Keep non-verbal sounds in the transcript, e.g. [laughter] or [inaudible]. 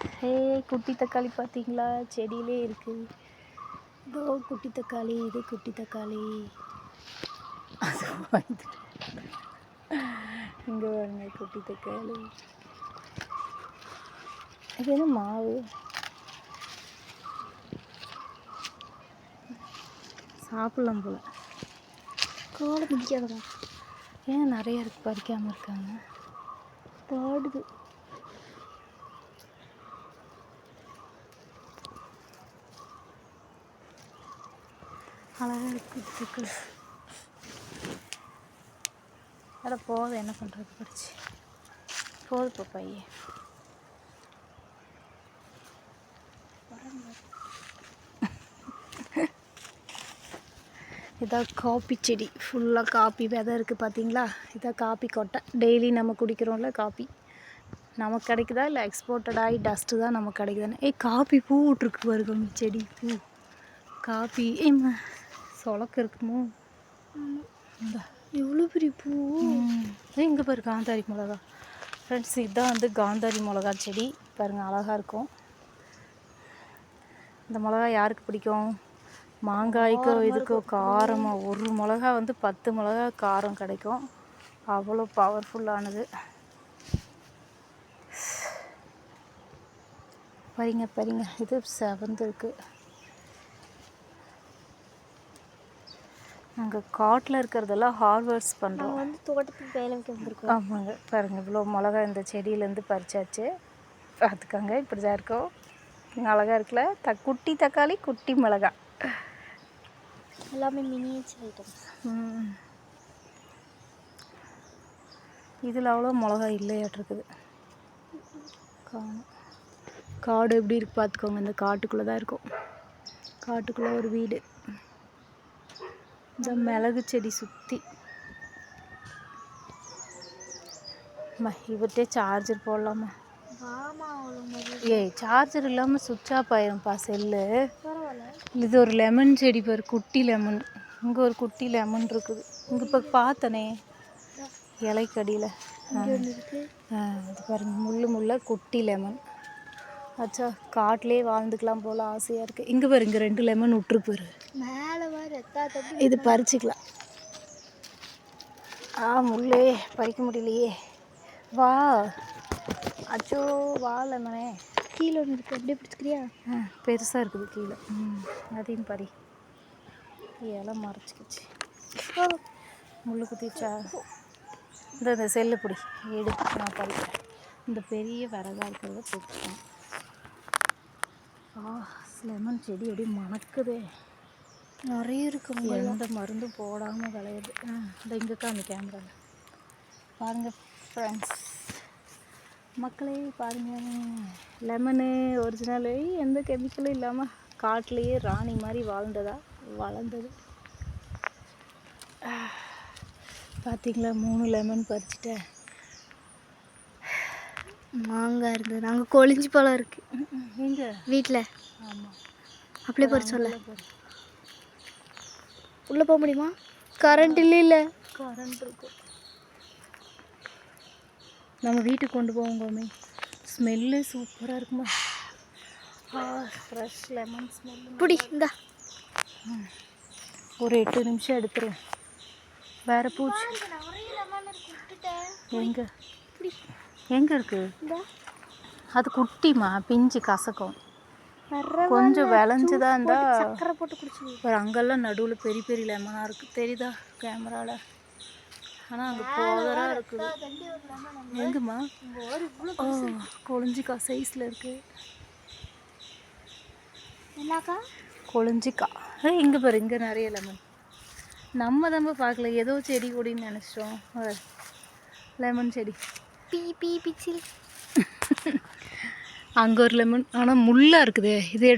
ஹே குட்டி தக்காளி பார்த்தீங்களா? செடியிலே இருக்குது இதோ குட்டி தக்காளி இது குட்டி தக்காளி. அது இங்கே பாருங்க குட்டி தக்காளி. இது என்ன மாவு? சாப்பிடலாம் போல. காலை மிதிக்காதடா ஏன் நிறைய இருக்கு பறிக்காமல் இருக்காங்க? பாடுது. அழகாக [laughs] இருக்கு அட போதும் என்ன பண்ணுறது படிச்சு. போது இப்போ பையன் இதான் காப்பி செடி. ஃபுல்லாக காப்பி விதை இருக்குது பார்த்தீங்களா இதான் காப்பி கொட்டை. டெய்லி நம்ம குடிக்கிறோம்ல காப்பி நமக்கு கிடைக்குதா இல்லை எக்ஸ்போர்ட்டட் ஆகி டஸ்ட்டு தான் நமக்கு கிடைக்குதானே ஏய் காப்பி பூ விட்ருக்கு பாருங்க செடி பூ காப்பி ஏம்மா? சொலக்கு இருக்குமோ? எவ்வளோ பெரிய பூ? இங்கே பாரு காந்தாரி மிளகா. ஃப்ரெண்ட்ஸ் இதுதான் வந்து காந்தாரி மிளகா செடி. பாருங்கள் அழகாக இருக்கும். இந்த மிளகா யாருக்கு பிடிக்கும்? மாங்காய்க்கோ இதுக்கோ காரமாக ஒரு மிளகா வந்து பத்து மிளகா காரம் கிடைக்கும். அவ்வளோ பவர்ஃபுல்லானது பறிங்க பறிங்க இது செவந்து நாங்கள் காட்டில் இருக்கிறதெல்லாம் ஹார்வெஸ்ட் பண்ணுறோம் வந்து தோட்டத்துக்கு வேலை வைக்க வந்திருக்கோம். ஆமாங்க. பாருங்கள் இவ்வளோ மிளகா இந்த செடியிலேருந்து பறிச்சாச்சு. பார்த்துக்கோங்க இப்படி தான் இருக்கும் அழகாக இருக்குல்ல? த குட்டி தக்காளி குட்டி மிளகா எல்லாமே மினியேச்சர் ஐட்டம்ஸ். இதில் அவ்வளோ மிளகா இல்லையாட்டிருக்குது. காணும். காடு எப்படி இருக்கு பார்த்துக்கோங்க இந்த காட்டுக்குள்ளே தான் இருக்கும். காட்டுக்குள்ளே ஒரு வீடு. இந்த மிளகு செடி சுற்றி இவர்கிட்டே சார்ஜர் போடலாமா? ஏய் சார்ஜர் இல்லாமல் சுவிட்ச் ஆஃப் ஆயிரும்ப்பா செல்லு. இது ஒரு லெமன் செடி பாரு குட்டி லெமன் இங்கே ஒரு குட்டி லெமன் இருக்குது. இங்கே இப்போ பார்த்தனே. இலைக்கடியில் இருக்கு. அது பாருங்க முள்ளு முள்ள குட்டி லெமன் அச்சா காட்டிலே வாழ்ந்துக்கலாம் போல் ஆசையாக இருக்குது இங்கே பாரு இங்கே ரெண்டு லெமன் விட்டுருக்கு பாரு. மேலே வர இது பறிச்சுக்கலாம். ஆ முள்ளே பறிக்க முடியலையே. வா. அச்சோ வா லெமனே கீழே ஒன்று இருக்கு அப்படியே பிடிச்சிக்கிறியா? ஆ பெருசாக இருக்குது கீழே. ம் அதையும் பறி. இலை மறைச்சிக்கிச்சு. முள்ளு குத்திச்சா? இந்த இந்த செல்லு பிடி. எடு நான் பறிக்கிறேன். இந்த பெரிய விறகா இருக்கிறத போட்டுட்டேன் ஆ லெமன் செடி அப்படியே மணக்குதே. நிறைய இருக்கு எந்த மருந்தும் போடாமல் விளையுது. இந்த இங்கே காமி கேமராவில் பாருங்கள் ஃப்ரெண்ட்ஸ் மக்களே பாருங்க. லெமனு ஒரிஜினலு எந்த கெமிக்கலும் இல்லாமல் காட்டிலேயே ராணி மாதிரி வாழ்ந்ததா? வளர்ந்தது. பார்த்தீங்களா மூணு லெமன் பறிச்சிட்டேன். மாங்காய் இருந்தது. நாங்கள் கொழிஞ்சி பழம் இருக்கு. எங்கே? வீட்டில் ஆமாம் அப்படியே பறிச்சோல்ல உள்ளே போக முடியுமா? கரண்ட் இல்லை இல்லை. கரண்ட் இருக்கும் நம்ம வீட்டுக்கு கொண்டு போவோம் கோமி ஸ்மெல்லு சூப்பராக இருக்குமா? ஃப்ரெஷ் லெமன் ஸ்மெல்லு பிடி இந்தா. ஒரு எட்டு நிமிஷம் எடுத்துருவேன் வேற பூச்சி. எங்கே? எங்கே இருக்கு? இந்தா. அது குட்டிமா பிஞ்சு கசக்கும். கொஞ்சம் விளைஞ்சுதான் இருந்தா சக்கரை போட்டு குடிச்சு ஒரு அங்கெல்லாம் நடுவில் பெரிய பெரிய லெமனாக இருக்குது தெரியுதா கேமராவில் ஆனால் அங்கே போதராக இருக்குது. எங்கம்மா? ஓ கொழிஞ்சிக்கா சைஸில் இருக்குது என்னக்கா? கொழிஞ்சிக்கா. ஏ இங்கே பாரு இங்கே நிறைய லெமன். நம்ம தான் பார்க்கல. ஏதோ செடி கொடின்னு நினச்சிட்டோம். லெமன் செடி. பீ பீ பிச்சில் அங்கே ஒரு லெமன் ஆனால் முள்ளாக இருக்குதே இது